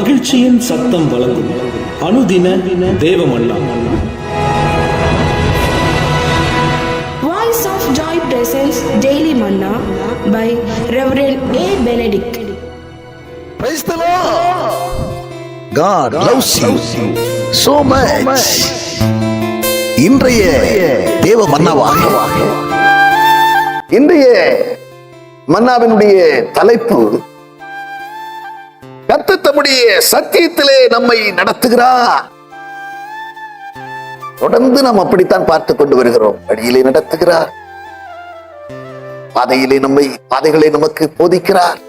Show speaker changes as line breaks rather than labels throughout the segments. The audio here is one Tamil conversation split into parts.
மகிழ்ச்சியின் சத்தம் வழங்கும் அனுதின தேவமல்லா
Voice of Joy presents Daily Manna by Reverend A. Benedict.
Praise the Lord. God loves you so much. இன்றைய தேவ மன்னாவாக இன்றைய மன்னாவினுடைய தலைப்பு கத்து தம்முடைய சத்தியத்திலே நம்மை நடத்துகிறார். தொடர்ந்து நாம் அப்படித்தான் பார்த்து கொண்டு வருகிறோம். வழியிலே நடத்துகிறார். பாதையிலே நம்மை பாதைகளை நமக்கு போதிக்கிறார்.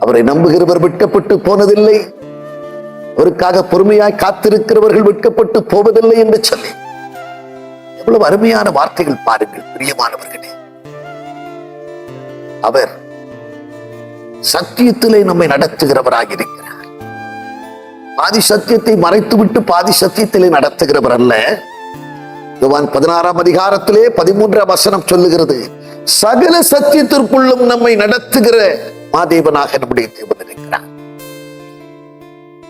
அவரை நம்புகிறவர் விற்கப்பட்டு போனதில்லை. அவருக்காக பொறுமையாய் காத்திருக்கிறவர்கள் விற்கப்பட்டு போவதில்லை என்று சொல்லி. எவ்வளவு அருமையான வார்த்தைகள் பாருங்கள் பிரியமானவர்களே. அவர் சத்தியத்திலே நம்மை நடத்துகிறவராக இருக்கிறார் பாதி சத்தியத்தை மறைத்துவிட்டு பாதி சத்தியத்திலே நடத்துகிறவர் அல்ல. யுவான் பதினாறாம் அதிகாரத்திலே பதிமூன்றாம் வசனம் சொல்லுகிறது சகல சத்தியத்திற்குள்ளும் நம்மை நடத்துகிற மாதேவனாக நம்முடைய தேவன் இருக்கிறார்.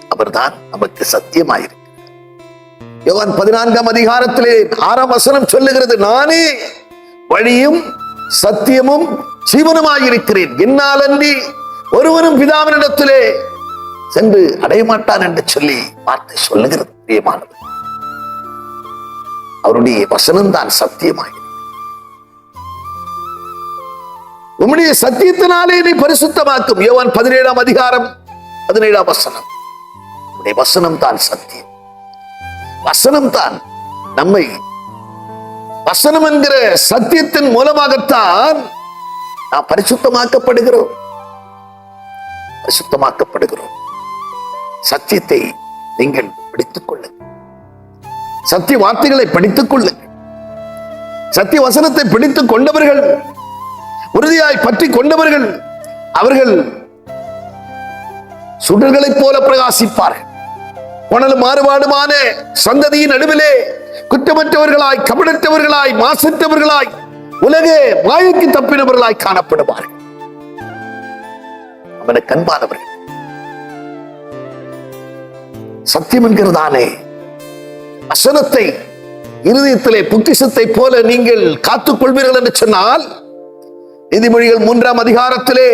அவர்தான் நமக்கு சத்தியமாயிருக்கிறார். யோவான் பதினான்காம் அதிகாரத்திலே ஆறாம் வசனம் சொல்லுகிறது நானே வழியும் சத்தியமும் ஜீவனுமாயிருக்கிறேன். என்னால் அன்றி ஒருவனும் பிதாவினிடத்திலே சென்று அடைய மாட்டான் என்று சொல்லி வார்த்தை சொல்லுகிறது பிரியமானது அவருடைய வசனம்தான் சத்தியமாய் உம்முடைய சத்தியத்தினாலே நீ பரிசுத்தமாக்கும். யோவான் பதினேழாம் அதிகாரம் பதினேழாம் வசனம். உடைய வசனம் தான் சத்தியம். வசனம் தான் நம்மை வசனம் என்கிற சத்தியத்தின் மூலமாகத்தான் நாம் பரிசுத்தமாக்கப்படுகிறோம். சுத்தமாக்கப்படுகிறோம் சத்தியத்தை நீங்கள் பிடித்துக் கொள்ளுங்கள். சத்திய வார்த்தைகளை படித்துக் கொள்ளுங்கள். சத்திய வசனத்தை பிடித்துக் கொண்டவர்கள் உறுதியாய் பற்றி கொண்டவர்கள் அவர்கள் சுடர்களைப் போல பிரகாசிப்பார்கள். உணலும் மாறுபாடுமான சந்ததியின் நடுவிலே குற்றமற்றவர்களாய் கபடற்றவர்களாய் மாசற்றவர்களாய் உலக மாயக்கு தப்பினவர்களாய் காணப்படுவார்கள். அவனுக்கு அன்பானவர்கள். சத்தியம் என்கிறதானே? வசனத்தை இருதயத்திலே புத்திசத்தை போல நீங்கள் காத்துக் கொள்வீர்கள் என்று சொன்னால் நீதிமொழிகள் மூன்றாம் அதிகாரத்திலே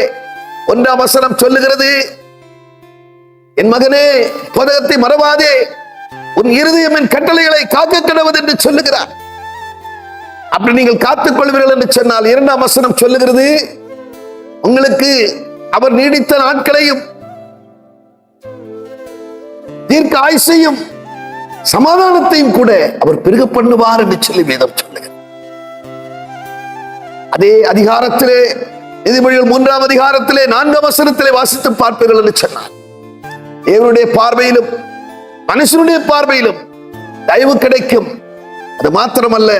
ஒன்றாம் வசனம் சொல்லுகிறது என் மகனே புதகத்தை மறவாதே. உன் இருதயம் என் கட்டளைகளை காக்க கிடவது என்று சொல்லுகிறார். அப்படி நீங்கள் காத்துக் கொள்வீர்கள் என்று சொன்னால் இரண்டாம் வசனம் சொல்லுகிறது உங்களுக்கு அவர் நீடித்த நாட்களையும் தீர்க்க ஆயுசையும் சமாதானத்தையும் கூட அவர் பெருக பண்ணுவார் என்று சொல்லி வேதம் அதே அதிகாரத்திலே நீதிமொழிகள் மூன்றாம் அதிகாரத்திலே நான்காம் வசனத்திலே வாசித்து பார்ப்பீர்கள் என்று சொன்னார். தேவனுடைய பார்வையிலும் மனுஷனுடைய பார்வையிலும் தயவு கிடைக்கும். அது மாத்திரமல்ல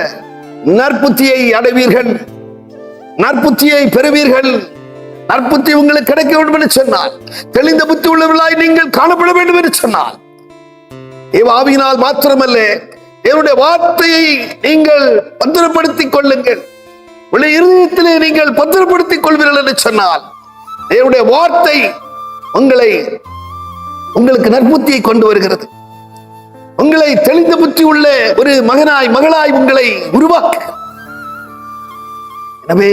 நற்புத்தியை அடைவீர்கள். நற்புத்தியை பெறுவீர்கள். நற்புத்தி உங்களுக்கு கிடைக்க வேண்டும் என்று சொன்னார். தெளிந்த புத்தி உள்ளவர்களாய் நீங்கள் காணப்பட வேண்டும் என்று சொன்னார். ஏ ஆவியினால் மாத்திரமல்ல என்னுடைய வார்த்தையை நீங்கள் பத்திரப்படுத்திக் கொள்ளுங்கள். உடைய இருதயத்திலே நீங்கள் பத்திரப்படுத்திக் கொள்வீர்கள் என்று சொன்னால் என்னுடைய வார்த்தை உங்களை உங்களுக்கு நற்புத்தியை கொண்டு வருகிறது. உங்களை தெளிந்த புத்தி உள்ள ஒரு மகனாய் மகளாய் உங்களை உருவாக்க எனவே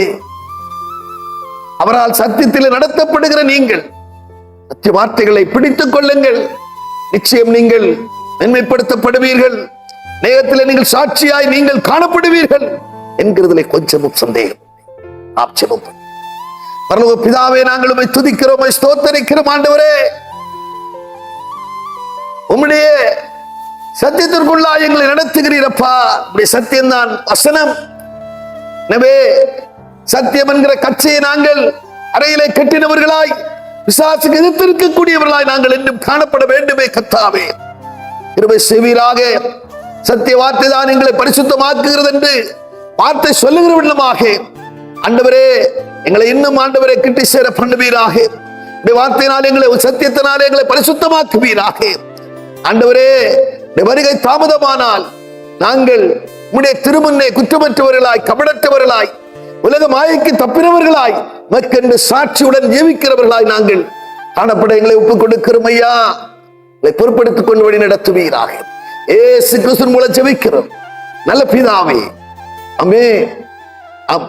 அவரால் சத்தியத்தில் நடத்தப்படுகிற நீங்கள் சத்திய வார்த்தைகளை பிடித்துக் கொள்ளுங்கள். நிச்சயம் நீங்கள் மென்மைப்படுத்தப்படுவீர்கள். நேரத்தில் நீங்கள் சாட்சியாய் நீங்கள் காணப்படுவீர்கள் என்கிறதுல கொஞ்சமும் சந்தேகம் ஆட்சேபம் பரலோக பிதாவே நாங்கள் உம்மை துதிக்கிறோம் ஸ்தோத்தரிக்கிறோம் ஆண்டவரே. உம்முடைய சத்தியத்திற்குள்ளா எங்களை நடத்துகிறீரப்பா உடைய சத்தியம்தான் வசனம். எனவே சத்தியம் என்கிற கட்சியை நாங்கள் அறையிலே கட்டினவர்களாய் விசாசுக்கு எதிர்த்திருக்கக்கூடியவர்களாய் நாங்கள் இன்னும் காணப்பட வேண்டுமே கத்தாவே. இருவை செவீராக சத்திய வார்த்தை தான் எங்களை பரிசுத்தமாக்குகிறது என்று வார்த்தை சொல்லுகிற விடமாக ஆண்டவரே எங்களை இன்னும் ஆண்டவரை கிட்டி சேர பண்ணுவீராக. இந்த வார்த்தையினால் எங்களை சத்தியத்தினால் எங்களை பரிசுத்தமாக்குவீராக. ஆண்டவரே வருகை தாமதமானால் நாங்கள் உடைய திருமுன்னே குற்றமற்றவர்களாய் கபடற்றவர்களாய் உலக மாயைக்கு தப்பினவர்களாய் மக்கென்று சாட்சியுடன் ஜீவிக்கிறவர்களாய் நாங்கள் காணப்பட எங்களை ஒப்புக் கொடுக்கிறோம் ஐயா. எங்களை பொறுப்படுத்திக் கொண்டு வழி நடத்துவீராக. ஏசு கிருஷ்ணன் மூலம் ஜெபிக்கிறோம். நல்ல பிதாவே. அமே அம்